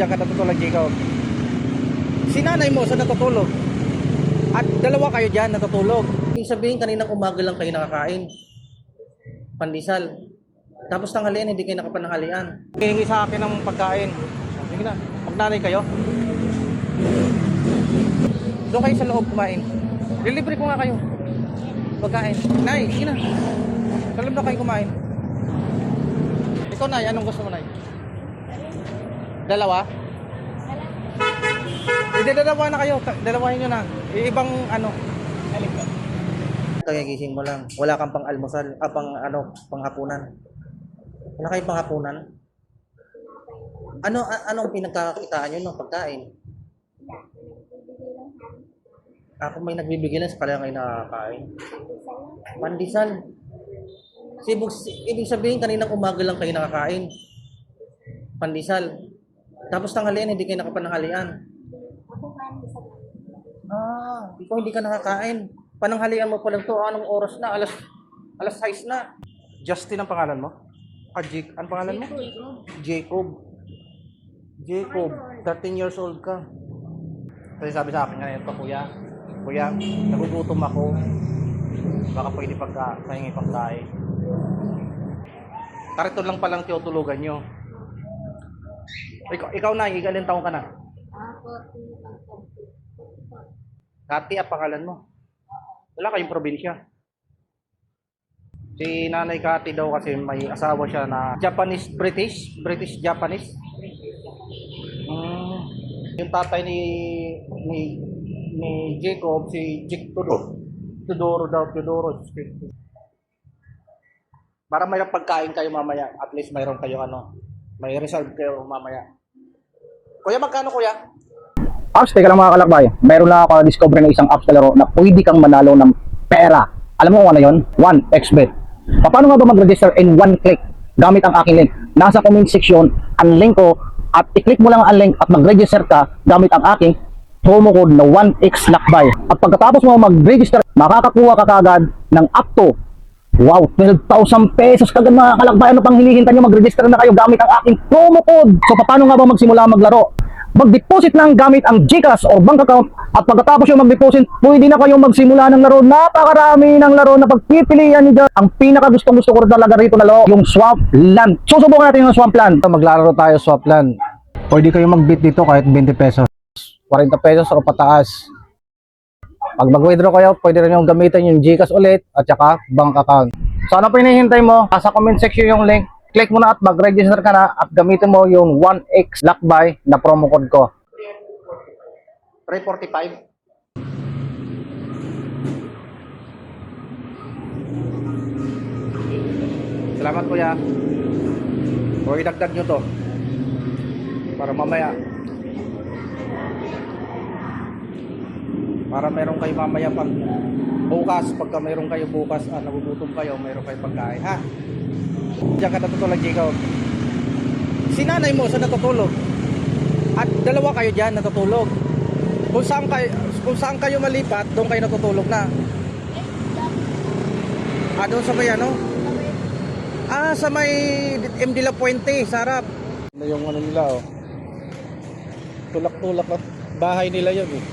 Diyan ka natutulog, Jacob. Si nanay mo, saan natutulog? At dalawa kayo dyan natutulog. Ibig sabihin, kaninang umaga lang kayo nakakain. Pandesal. Tapos tanghalian, hindi kayo nakapananghalian. Hihingi sa akin ng pagkain. Sige na, magnanay kayo. Doon kayo sa loob kumain. Delivery ko nga kayo. Pagkain. Nay, sige na. Sa loob na kayo kumain. Ikaw, Nay, anong gusto mo, Nay? Dalawa? Hindi, dalawa na kayo. Dalawahin nyo na. Ibang ano. Kagigising mo lang. Wala kang pang almusal. Ah, pang ano, pang hapunan. Wala kayong pang hapunan? Ano, a- anong pinagkakakitaan nyo ng pagkain? Ako may nagbibigay lang sa kaya kayo nakakain. Pandesal. Kasi ibig, ibig sabihin kaninang umaga lang kayo nakakain. Pandesal. Tapos tanghalian hindi kayo nakapananghalian. Ah, ikaw hindi ka nakakain. Pananghalian mo pa lang to. Anong oras na? Alas alas 6 na. Justin ang pangalan mo? Ah, Jake. Ang pangalan mo? Jacob. Jacob. 13 years old ka. Kasi sabi sa akin ngayon pa, kuya. Kuya, nagugutom ako. Baka pwede pagka, pahingi pagkain. Karito lang palang tinutulugan nyo. Ikaw, ikaw na, ikalin taong ka na. Kati ang pangalan mo. Wala kayong probinsya. Si Nanay Kati daw kasi may asawa siya na Japanese British, British Japanese. Mm, yung tatay ni ni ni Jacob si Jake Tudor. Tudoro daw, Tudoro. Para may pagkain kayo mamaya. At least mayroon kayo ano. May reserve kayo mamaya. Kuya, magkano kuya? Apps, teka lang mga kalakbay. Meron lang ako na-discover ng isang apps na laro na pwede kang manalo ng pera. Alam mo kung ano yun? 1xbet. Paano nga ba mag-register in one click gamit ang aking link? Nasa comment section ang link ko at i-click mo lang ang link at mag-register ka gamit ang aking promo code na 1x lakbay. At pagkatapos mo mag-register, makakakuha ka kagad ng up to Wow, 12,000 pesos kagad mga kalakbay. Ano pang hinihintay nyo? Mag-register na kayo gamit ang aking promo code. So, paano nga ba magsimula maglaro? Mag-deposit lang gamit ang GCash or bank account at pagkatapos yung mag-deposit, pwede na kayong magsimula ng laro. Napakarami ng laro na pagpipilian niyo dyan. Ang pinaka gustong gusto ko talaga rito na laro, yung swap land. Susubukan natin yung swap land. Maglalaro tayo swap land. Pwede kayo mag-bid dito kahit 20 pesos. 40 pesos o pataas. Pag mag-withdraw kayo, pwede rin yung gamitin yung GCash ulit at saka bank account. So ano pa hinihintay mo? Sa comment section yung link. Click mo na at mag-register ka na at gamitin mo yung 1x lakbay na promo code ko. 345. Salamat kuya. O idagdag nyo to. Para mamaya. Para meron kayo mamaya pag bukas, pagka meron kayo bukas, ah, nagugutom kayo, meron kayo pagkain, ha? Diyan ka natutulog, Jacob. Si nanay mo, saan natutulog? At dalawa kayo dyan natutulog. Kung saan kayo, kung saan kayo malipat, doon kayo natutulog na. Ah, doon sa may ano? Ah, sa may MD La Puente, sa harap. Ano yung ano nila oh. Tulak-tulak at bahay nila yun eh.